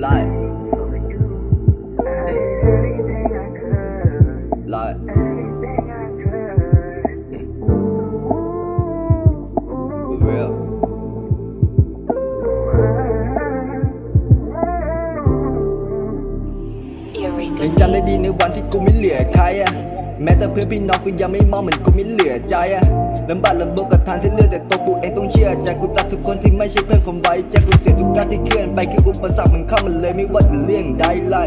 ไล่ไล่ real ยังจำได้ดีในวันที่กูไม่เหลือใครอะแม้แต่เพื่อนพี่น้องกูยังไม่มองเหมือนกูไม่เหลือใจอะลำบากลำบนกับทางที่เลือกแต่ตัวกูเองต้องเชื่อใจกูตัดทุกคน ไม่ใช่เพื่อนของไว้ใจกูเสียทุกการที่เคลื่อนไปคืออุปสรรคมันเข้ามันเลยไม่ว่าจะเลี่ยงใดไล่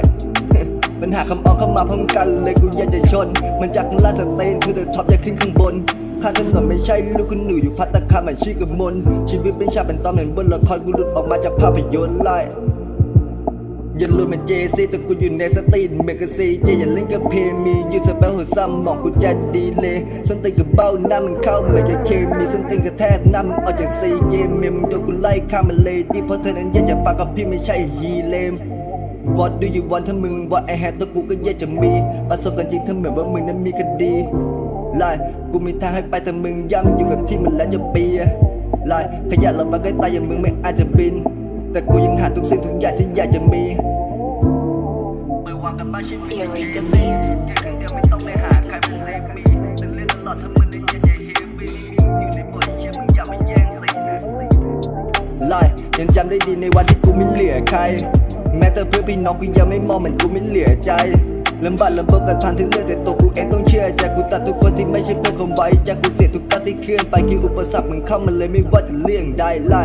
ปัญหาคำออกเข้ามาพร้อมกันเลยกูอยากจะชน มันจากล่าสเตนคือเดอะท็อปอยากขึ้นข้างบนข้างถนนไม่ใช่ลูกคุณหนูอยู่พัตตาคารเหมือนชื่อกับมนชีวิตเป็นชาเป็นตอนเหมือนบนละครกูหลุดออกมาจากภาพยนตร์ไล่ อย่าลุยเหมือนเจซีแต่กูอยู่ในสตรีทเมกซีเจอย่าเล่นกับเพมียูสเปลหัวซ้ำมองกูจะดีเลยส้นตีนกับเบ้าหน้ามึงเข้าเมือนกับเคมีส้นตีนกระแทกน้ามึงออกจากซีเกมเมมโดนกูไล่ข้ามมันเลยดีเพราะเธอนั้นอยากจะฟังกับพี่ไม่ใช่ฮีเลม What do you want ถ้ามึงว่าไอแฮตัวกูก็ยากจะมีประสบกันจริงถ้าเหมือนว่ามึงนั้นมีคดีไล่กูมีทางให้ไปแต่มึงย้ำอยู่กับที่มันแล้วจะเปียไล่ขยะเราบางก็ตายอย่างมึงไม่อาจจะบิน แต่กูยังหาทุกสิ่งทุกอย่างที่อยากจะมีไปวางกันบ้านชีวิต Eureka Beats แค่ครั้งเดียวไม่ต้องไปหาใครมาเซฟมีแต่เล่นตลอดถ้ามึงนั้นอยากจะเฮฟวี่มีมึงอยู่ในบทที่เชื่อมึงอย่ามาแย่งซีนนะไล่ยังจำได้ดีในวันที่กูไม่เหลือใคร แม้แต่เพื่อนพี่น้องกูยังไม่มองเหมือนกูไม่เหลือใจลำบากลำบนกับทางที่เลือกแต่ตัวกูเองต้องเชื่อใจกูตัดทุกคนที่ไม่ใช่เพื่อนของไว้ใจกูเสียทุกการที่เคลื่อนไปคืออุปสรรคมันเข้ามาเลยไม่ว่าจะเลี่ยงได้ไล่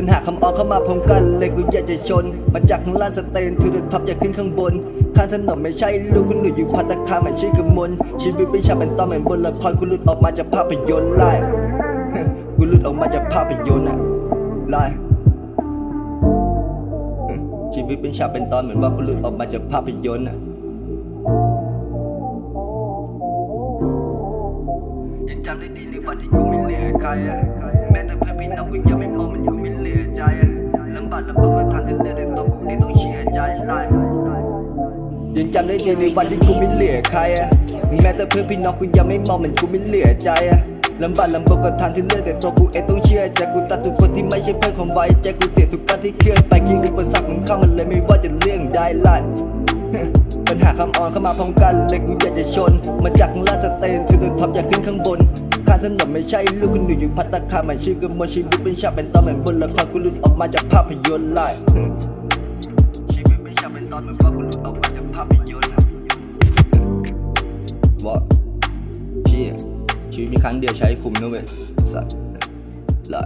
ปัญหาคำออกเข้ามาพร้อมกันเลยกูอยากจะชน มาจากข้างล่างสเตนทูเดอะท็อปอยากขึ้นข้างบนข้างถนนไม่ใช่ลูกคุณหนูอยู่พัตตาคารเหมือนชื่อกมลชีวิตเป็นชาเป็นตอนเหมือนบนละครกูหลุดออกมาจากภาพยนตร์ไล่กูหลุดออกมาจากภาพยนตร์อะไล่ชีวิตเป็นฉากเป็นตอนเหมือนว่ากูหลุดออกมาจากภาพยนตร์อะยังจำได้ดีในวันที่กูไม่เหลือใครแม้แต่เพื่อนพี่น้องกูยังไม่มองเหมันกู ยังจำได้ดีในวันที่กูไม่เหลือใครอะแม้แต่เพื่อนพี่น้องกูยังไม่มองเหมือนกูไม่เหลือใจอะลำบากลำบนก็ทางที่เลือกแต่ตัวกูเองต้องเชื่อใจกูตัดทุกคนที่ไม่ใช่เพื่อนของไว้ใจกูเสียทุกการที่เคลื่อนไปคืออุปสรรคมันเข้ามาเลยไม่ว่าจะเรื่องใดล่ปัญหาคำอ่อนเข้ามาพร้อมกันเลยกูอยากจะชน มาจากข้างล่างสเตนถึงเดินท็อปอยากขึ้นข้างบนข้าถนนไม่ใช่ลูกคุณหนูอยู่พัตตาคารเหมือนชื่อกับมชีวิตเป็นฉากเป็นตอนเหมือนบนละครกูหลุดออกมาจากภาพยนตร์ไล่ชีวิตเป็นฉากเป็นตอนเหมือนว่ากูหลุดออกมาจากาพยนตร์วะเชี่ยชีวิตมีครั้งเดียวใช้คุมนะเว้ยสัตว์ละ